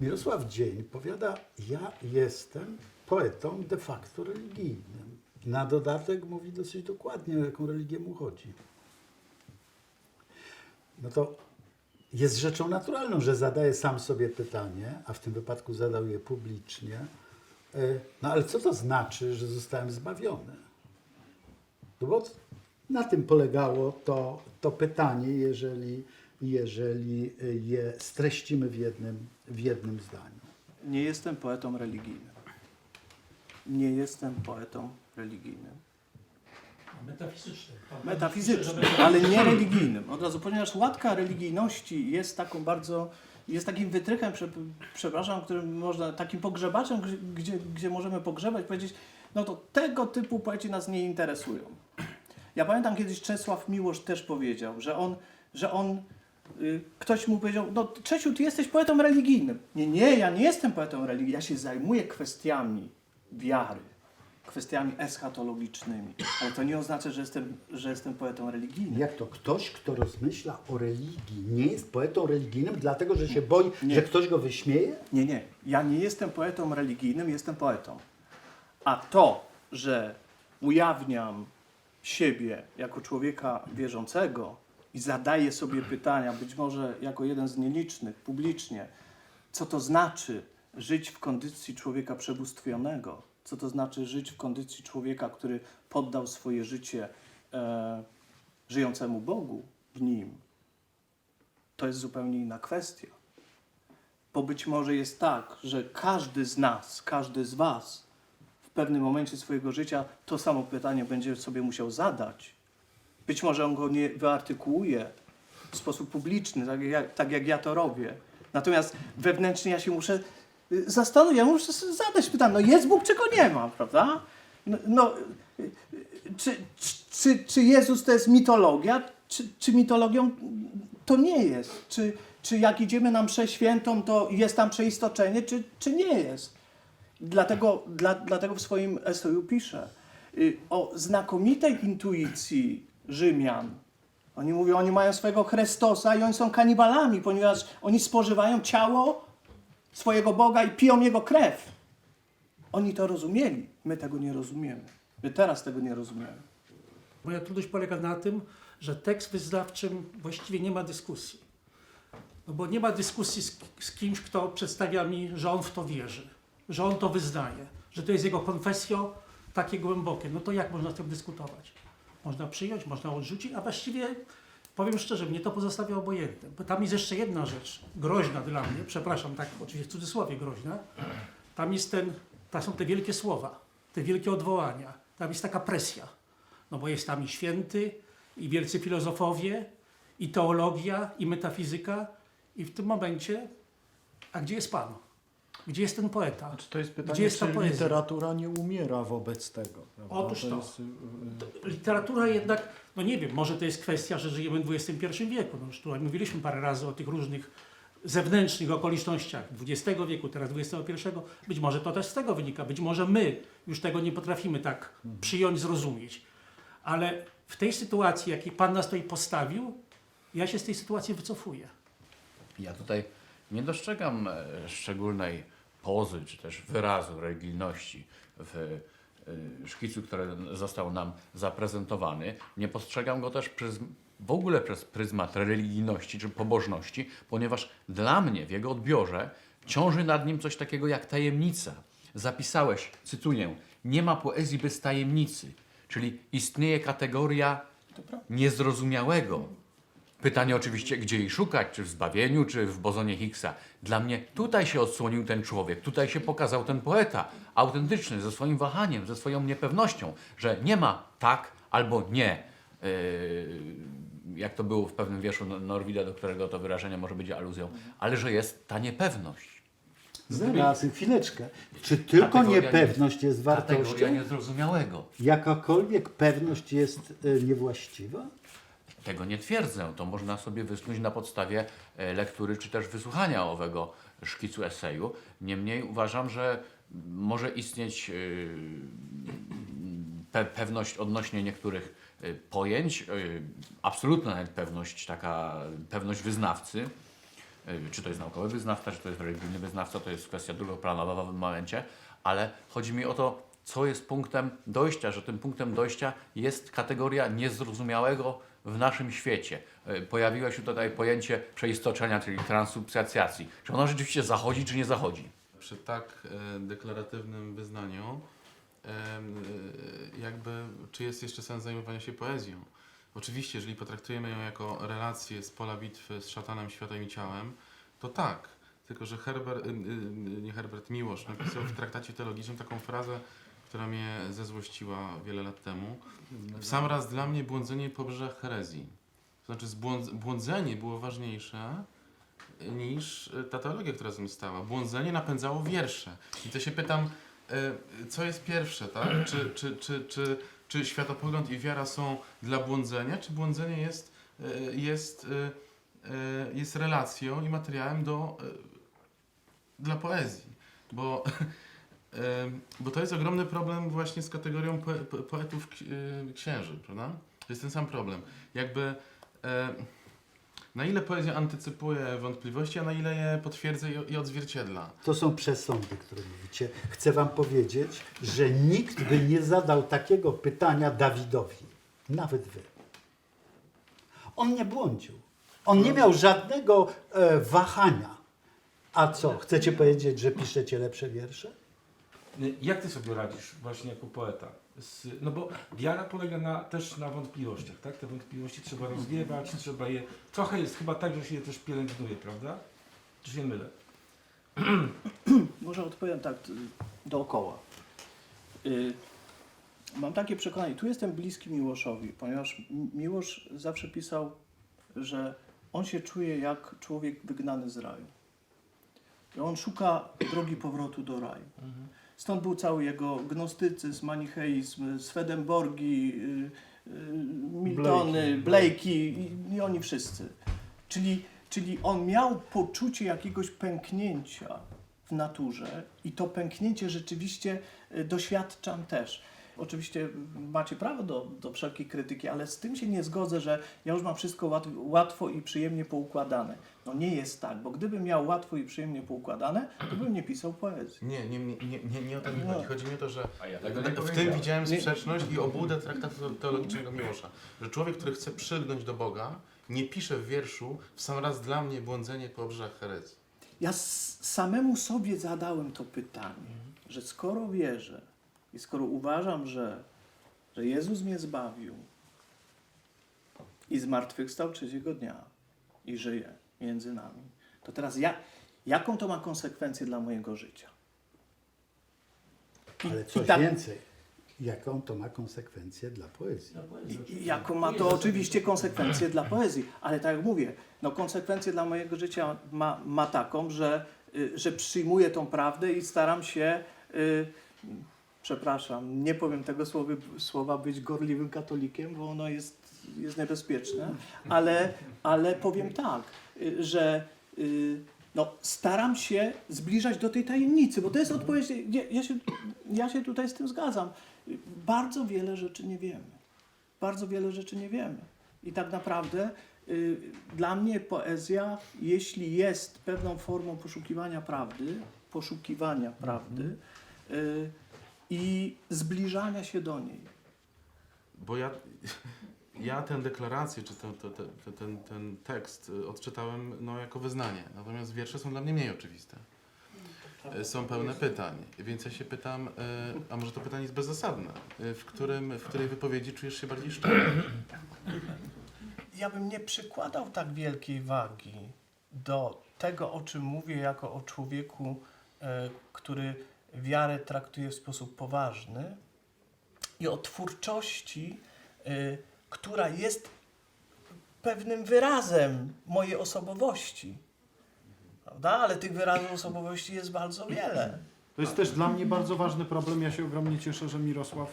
Mirosław Dzień powiada, ja jestem poetą de facto religijnym. Na dodatek mówi dosyć dokładnie, o jaką religię mu chodzi. No to jest rzeczą naturalną, że zadaje sam sobie pytanie, a w tym wypadku zadał je publicznie. e, No ale co to znaczy, że zostałem zbawiony? No bo na tym polegało to, to pytanie, jeżeli, jeżeli je streścimy w jednym, w jednym zdaniu. Nie jestem poetą religijnym. Nie jestem poetą religijnym. Metafizycznym, że ale nie religijnym. Od razu, ponieważ łatka religijności jest taką bardzo, jest takim wytrychem, prze, przepraszam, którym można, takim pogrzebaczem, gdzie, gdzie możemy pogrzebać, powiedzieć, no to tego typu poeci nas nie interesują. Ja pamiętam kiedyś Czesław Miłosz też powiedział, że on, że on ktoś mu powiedział, no Czesiu, ty jesteś poetą religijnym. Nie, nie, ja nie jestem poetą religijnym, ja się zajmuję kwestiami wiary, kwestiami eschatologicznymi, ale to nie oznacza, że jestem, że jestem poetą religijnym. Jak to ktoś, kto rozmyśla o religii, nie jest poetą religijnym, dlatego że się boi, Nie. że ktoś go wyśmieje? Nie, nie, ja nie jestem poetą religijnym, jestem poetą. A to, że ujawniam siebie jako człowieka wierzącego i zadaję sobie pytania, być może jako jeden z nielicznych, publicznie, co to znaczy żyć w kondycji człowieka przebóstwionego, co to znaczy żyć w kondycji człowieka, który poddał swoje życie e, żyjącemu Bogu w nim, to jest zupełnie inna kwestia. Bo być może jest tak, że każdy z nas, każdy z Was w pewnym momencie swojego życia to samo pytanie będzie sobie musiał zadać. Być może on go nie wyartykułuje w sposób publiczny, tak jak, tak jak ja to robię. Natomiast wewnętrznie ja się muszę y, zastanowić, ja muszę zadać pytanie, no jest Bóg, czy go nie ma, prawda? No, no czy, czy, czy Jezus to jest mitologia, czy, czy mitologią to nie jest? Czy, czy jak idziemy na mszę świętą, to jest tam przeistoczenie, czy, czy nie jest? Dlatego, dla, dlatego w swoim eseju piszę y, o znakomitej intuicji Rzymian. Oni mówią, oni mają swojego Chrystosa i oni są kanibalami, ponieważ oni spożywają ciało swojego Boga i piją Jego krew. Oni to rozumieli. My tego nie rozumiemy. My teraz tego nie rozumiemy. Moja trudność polega na tym, że tekst wyznawczym właściwie nie ma dyskusji. No bo nie ma dyskusji z, z kimś, kto przedstawia mi, że on w to wierzy, że on to wyznaje, że to jest jego konfesjo takie głębokie. No to jak można z tym dyskutować? Można przyjąć, można odrzucić, a właściwie powiem szczerze, mnie to pozostawia obojętnym. Bo tam jest jeszcze jedna rzecz, groźna dla mnie, przepraszam, tak oczywiście w cudzysłowie groźna. Tam jest ten, tam są te wielkie słowa, te wielkie odwołania, tam jest taka presja. No bo jest tam i święty, i wielcy filozofowie, i teologia, i metafizyka. I w tym momencie, a gdzie jest Pan? Gdzie jest ten poeta? Znaczy, to jest Gdzie pytanie, jest ta czy poezja? literatura nie umiera wobec tego. prawda? Otóż to. Jest, y, y, Literatura jednak, no nie wiem, może to jest kwestia, że żyjemy w XXI wieku. No już tutaj mówiliśmy parę razy o tych różnych zewnętrznych okolicznościach XX wieku, teraz XXI. Być może to też z tego wynika. Być może my już tego nie potrafimy tak przyjąć, zrozumieć. Ale w tej sytuacji, jakiej Pan nas tutaj postawił, ja się z tej sytuacji wycofuję. Ja tutaj nie dostrzegam e, szczególnej pozy czy też wyrazu religijności w e, szkicu, który został nam zaprezentowany. Nie postrzegam go też przez, w ogóle przez pryzmat religijności czy pobożności, ponieważ dla mnie w jego odbiorze ciąży nad nim coś takiego jak tajemnica. Zapisałeś, cytuję, nie ma poezji bez tajemnicy, czyli istnieje kategoria niezrozumiałego, Pytanie oczywiście, gdzie jej szukać, czy w zbawieniu, czy w bozonie Higgsa. Dla mnie tutaj się odsłonił ten człowiek, tutaj się pokazał ten poeta, autentyczny, ze swoim wahaniem, ze swoją niepewnością, że nie ma tak albo nie. Yy, jak to było w pewnym wierszu Nor- Norwida, do którego to wyrażenie może być aluzją, ale że jest ta niepewność. Zaraz, chwileczkę. Czy tylko Kategoria niepewność jest Kategoria wartością? niezrozumiałego. Jakakolwiek pewność jest y, niewłaściwa? Tego nie twierdzę. To można sobie wysnuć na podstawie e, lektury czy też wysłuchania owego szkicu eseju. Niemniej uważam, że może istnieć yy, pe pewność odnośnie niektórych y, pojęć, absolutna nawet pewność, taka pewność wyznawcy, czy to jest naukowy wyznawca, czy to jest religijny wyznawca, to jest kwestia drugoplanowa w pewnym momencie, ale chodzi mi o to, co jest punktem dojścia, że tym punktem dojścia jest kategoria niezrozumiałego w naszym świecie. Y, Pojawiło się tutaj pojęcie przeistoczenia, czyli transubstancjacji. Czy ono rzeczywiście zachodzi, czy nie zachodzi? przy tak e, deklaratywnym wyznaniu, e, jakby, czy jest jeszcze sens zajmowania się poezją? Oczywiście, jeżeli potraktujemy ją jako relację z pola bitwy z szatanem, światem i ciałem, to tak. Tylko, że Herbert, nie Herbert Miłosz napisał w traktacie teologicznym taką frazę, która mnie zezłościła wiele lat temu. W sam raz dla mnie błądzenie po brzegach herezji. To znaczy, błądzenie było ważniejsze niż e, ta teologia, która z tym stała. Błądzenie napędzało wiersze. I to się pytam, e, co jest pierwsze, tak? Czy, czy, czy, czy, czy światopogląd i wiara są dla błądzenia, czy błądzenie jest, e, jest, jest relacją i materiałem do, dla poezji? Bo, bo to jest ogromny problem właśnie z kategorią poe, po- poetów e, księży, prawda? To jest ten sam problem. Jakby... E, na ile poezja antycypuje wątpliwości, a na ile je potwierdza i, i odzwierciedla? To są przesądy, które mówicie. Chcę wam powiedzieć, że nikt by nie zadał takiego pytania Dawidowi. Nawet wy. On nie błądził. On nie miał żadnego e, wahania. A co, chcecie powiedzieć, że piszecie lepsze wiersze? Jak ty sobie radzisz właśnie jako poeta? Z, no bo wiara polega na, też na wątpliwościach, tak? Te wątpliwości trzeba rozwiewać, trzeba je... Trochę jest chyba tak, że się je też pielęgnuje, prawda? Czy się mylę? Może odpowiem tak y, dookoła. Y, Mam takie przekonanie, tu jestem bliski Miłoszowi, ponieważ Mi- Miłosz zawsze pisał, że on się czuje jak człowiek wygnany z raju. I on szuka drogi powrotu do raju. Stąd był cały jego gnostycyzm, manicheizm, Swedenborgi, y, y, Miltony, Blake'i i, i oni wszyscy. Czyli, czyli on miał poczucie jakiegoś pęknięcia w naturze i to pęknięcie rzeczywiście y, doświadczam też. Oczywiście macie prawo do, do wszelkiej krytyki, ale z tym się nie zgodzę, że ja już mam wszystko łat, łatwo i przyjemnie poukładane. No nie jest tak, bo gdybym miał łatwo i przyjemnie poukładane, to bym nie pisał poezji. Nie, nie, nie, nie, nie, o to mi No. chodzi. Chodzi mi o to, że ja nie w tym widziałem Nie- sprzeczność i obłudę traktatu teologicznego Miłosza. Że człowiek, który chce przylgnąć do Boga, nie pisze w wierszu w sam raz dla mnie błądzenie po obrzeżach herezji. Ja samemu sobie zadałem to pytanie, że skoro wierzę i skoro uważam, że, że Jezus mnie zbawił i zmartwychwstał trzeciego dnia i żyje między nami, to teraz ja, jaką to ma konsekwencję dla mojego życia? I- Ale i coś tak- więcej. Jaką to ma konsekwencję dla poezji? I- i Jaką ma to oczywiście konsekwencję dla poezji, ale tak jak mówię, no konsekwencję dla mojego życia ma, ma taką, że, y, że przyjmuję tą prawdę i staram się, y, przepraszam, nie powiem tego słowy, słowa być gorliwym katolikiem, bo ono jest, jest niebezpieczne, ale, ale powiem tak, że y, no, staram się zbliżać do tej tajemnicy, bo to jest odpowiedź, ja, ja, się, ja się tutaj z tym zgadzam. Bardzo wiele rzeczy nie wiemy. Bardzo wiele rzeczy nie wiemy. I tak naprawdę y, dla mnie poezja, jeśli jest pewną formą poszukiwania prawdy, poszukiwania prawdy y, i zbliżania się do niej. Bo ja, ja tę deklarację, czy ten, ten, ten, ten, tekst y, odczytałem no, jako wyznanie. Natomiast wiersze są dla mnie mniej oczywiste. Y, Są pełne pytań, więc ja się pytam, y, a może to pytanie jest bezzasadne, w, którym, w której wypowiedzi czujesz się bardziej szczery? Ja bym nie przykładał tak wielkiej wagi do tego, o czym mówię, jako o człowieku, który wiarę traktuje w sposób poważny i o twórczości, e, która jest pewnym wyrazem mojej osobowości. Prawda? Ale tych wyrazów osobowości jest bardzo wiele. To jest też dla mnie bardzo ważny problem. Ja się ogromnie cieszę, że Mirosław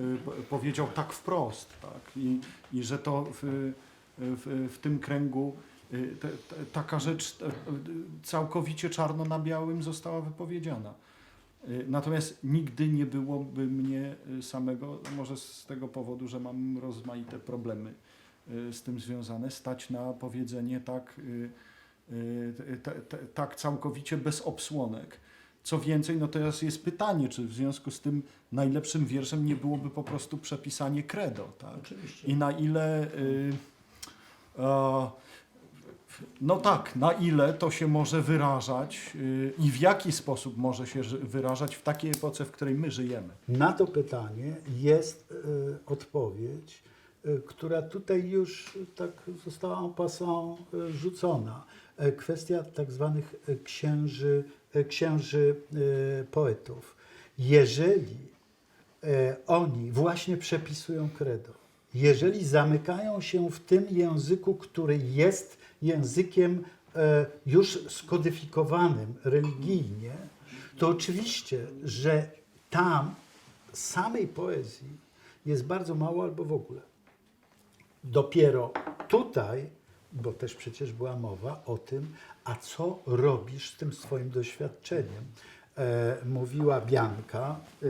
y, po- powiedział tak wprost, tak? I, i że to w, w, w tym kręgu y, te, te, taka rzecz całkowicie czarno na białym została wypowiedziana. Y, Natomiast nigdy nie byłoby mnie y, samego, może z tego powodu, że mam rozmaite problemy y, z tym związane, stać na powiedzenie tak y, y, tak całkowicie bez obsłonek. Co więcej, no teraz jest pytanie, czy w związku z tym najlepszym wierszem nie byłoby po prostu przepisanie credo, tak? Oczywiście. I na ile. Y, e, no tak, na ile to się może wyrażać y, i w jaki sposób może się wyrażać w takiej epoce, w której my żyjemy. Na to pytanie jest e, odpowiedź, e, która tutaj już tak została passant e, rzucona. Kwestia tak zwanych księży, księży poetów. Jeżeli oni właśnie przepisują credo, jeżeli zamykają się w tym języku, który jest językiem e, już skodyfikowanym religijnie, to oczywiście, że tam samej poezji jest bardzo mało albo w ogóle. Dopiero tutaj, bo też przecież była mowa o tym, a co robisz z tym swoim doświadczeniem. E, mówiła Bianka, e,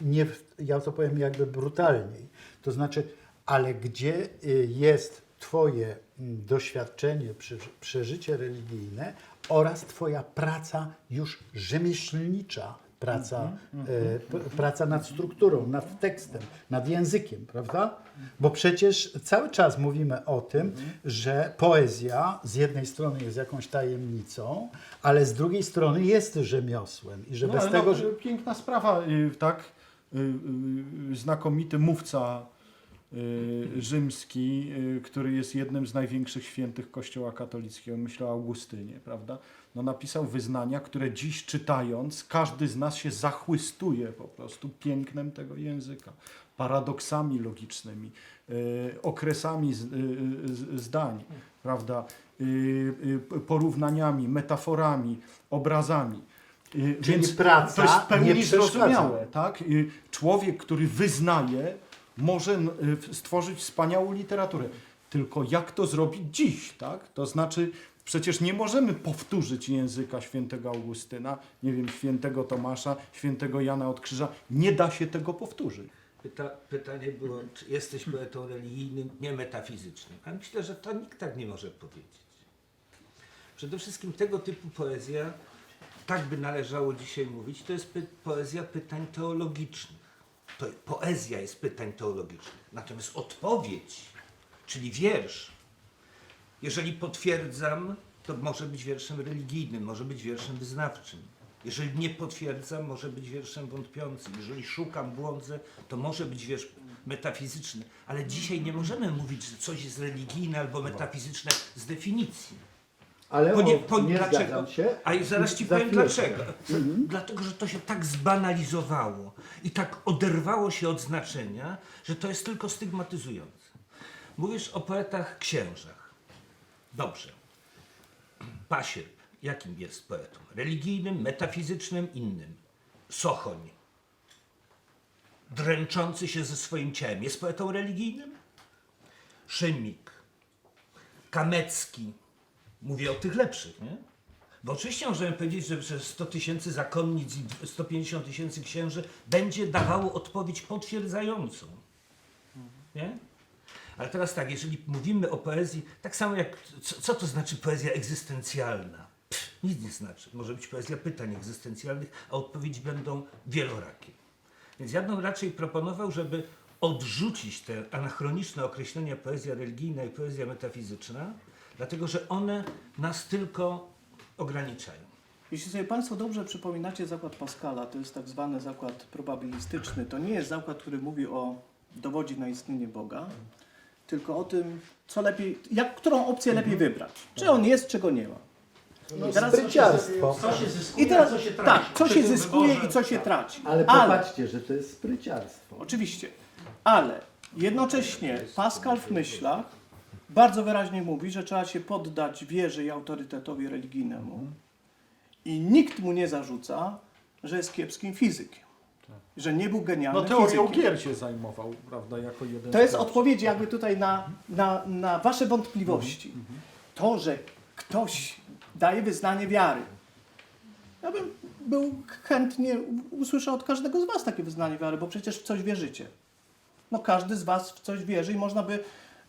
nie, ja to powiem jakby brutalniej, to znaczy, ale gdzie e, jest Twoje doświadczenie, prze- przeżycie religijne oraz Twoja praca już rzemieślnicza, praca, e, p- praca nad strukturą, nad tekstem, nad językiem, prawda? Bo przecież cały czas mówimy o tym, że poezja z jednej strony jest jakąś tajemnicą, ale z drugiej strony jest rzemiosłem i że No, bez tego, no, że... Piękna sprawa, tak? Y, y, Znakomity mówca rzymski, y, który jest jednym z największych świętych Kościoła katolickiego, myślę o Augustynie, prawda? No, napisał wyznania, które dziś czytając, każdy z nas się zachłystuje po prostu pięknem tego języka, paradoksami logicznymi, y, okresami y, y, zdań, prawda? Y, y, porównaniami, metaforami, obrazami. Y, Czyli praca to jest w pełni zrozumiałe. Tak? Y, Człowiek, który wyznaje, może y, stworzyć wspaniałą literaturę. Tylko jak to zrobić dziś? Tak? To znaczy, przecież nie możemy powtórzyć języka świętego Augustyna, nie wiem, świętego Tomasza, świętego Jana od Krzyża. Nie da się tego powtórzyć. Pyta, pytanie było, czy jesteś poetą religijnym, nie metafizycznym. A myślę, że to nikt tak nie może powiedzieć. Przede wszystkim tego typu poezja, tak by należało dzisiaj mówić, to jest poezja pytań teologicznych. To poezja jest pytań teologicznych. Natomiast odpowiedź, czyli wiersz, jeżeli potwierdzam, to może być wierszem religijnym, może być wierszem wyznawczym. Jeżeli nie potwierdzam, może być wierszem wątpiącym. Jeżeli szukam, błądzę, to może być wiersz metafizyczny. Ale dzisiaj nie możemy mówić, że coś jest religijne albo metafizyczne z definicji. Ale Ponie- o, po- nie dlaczego? zgadzam się. A i zaraz ci Za powiem dlaczego. Dlatego, że to się tak zbanalizowało i tak oderwało się od znaczenia, że to jest tylko stygmatyzujące. Mówisz o poetach księżach. Dobrze. Pasierb. Jakim jest poetą? Religijnym, metafizycznym, innym. Sochoń. Dręczący się ze swoim ciałem. Jest poetą religijnym? Szymik. Kamecki. Mówię o tych lepszych, nie? Bo oczywiście możemy powiedzieć, że przez 100 tysięcy zakonnic i 150 tysięcy księży będzie dawało odpowiedź potwierdzającą. Nie? Ale teraz tak, jeżeli mówimy o poezji, tak samo jak, co, co to znaczy poezja egzystencjalna? Pff, nic nie znaczy. Może być poezja pytań egzystencjalnych, a odpowiedzi będą wielorakie. Więc ja bym raczej proponował, żeby odrzucić te anachroniczne określenia poezja religijna i poezja metafizyczna, dlatego że one nas tylko ograniczają. Jeśli sobie Państwo dobrze przypominacie zakład Pascala, to jest tak zwany zakład probabilistyczny, to nie jest zakład, który mówi o dowodzie na istnienie Boga, tylko o tym, co lepiej, jak, którą opcję lepiej wybrać. Czy on jest, czy go nie ma. No, I teraz- spryciarstwo. Co się zyskuje, I teraz, co się traci. tak, co Przy się tym zyskuje wyborze. i co się traci. Ale ale popatrzcie, że to jest spryciarstwo. Oczywiście. Ale jednocześnie Pascal w myślach bardzo wyraźnie mówi, że trzeba się poddać wierze i autorytetowi religijnemu. I nikt mu nie zarzuca, że jest kiepskim fizykiem. Że nie był No genialnym teorią fizykiem. gier się zajmował, prawda, jako jeden To jest z odpowiedź jakby tutaj na, na, na wasze wątpliwości. To, że ktoś daje wyznanie wiary. Ja bym był chętnie usłyszał od każdego z was takie wyznanie wiary, bo przecież w coś wierzycie. No każdy z was w coś wierzy i można by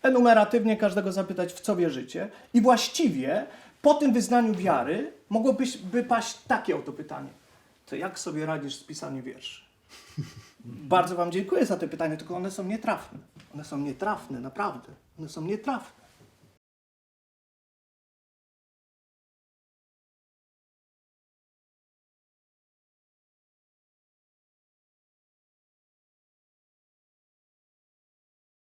enumeratywnie każdego zapytać, w co wierzycie. I właściwie po tym wyznaniu wiary mogłoby by paść takie oto pytanie. To jak sobie radzisz z pisaniem wierszy? Bardzo Wam dziękuję za te pytania, tylko one są nietrafne. One są nietrafne, naprawdę. One są nietrafne.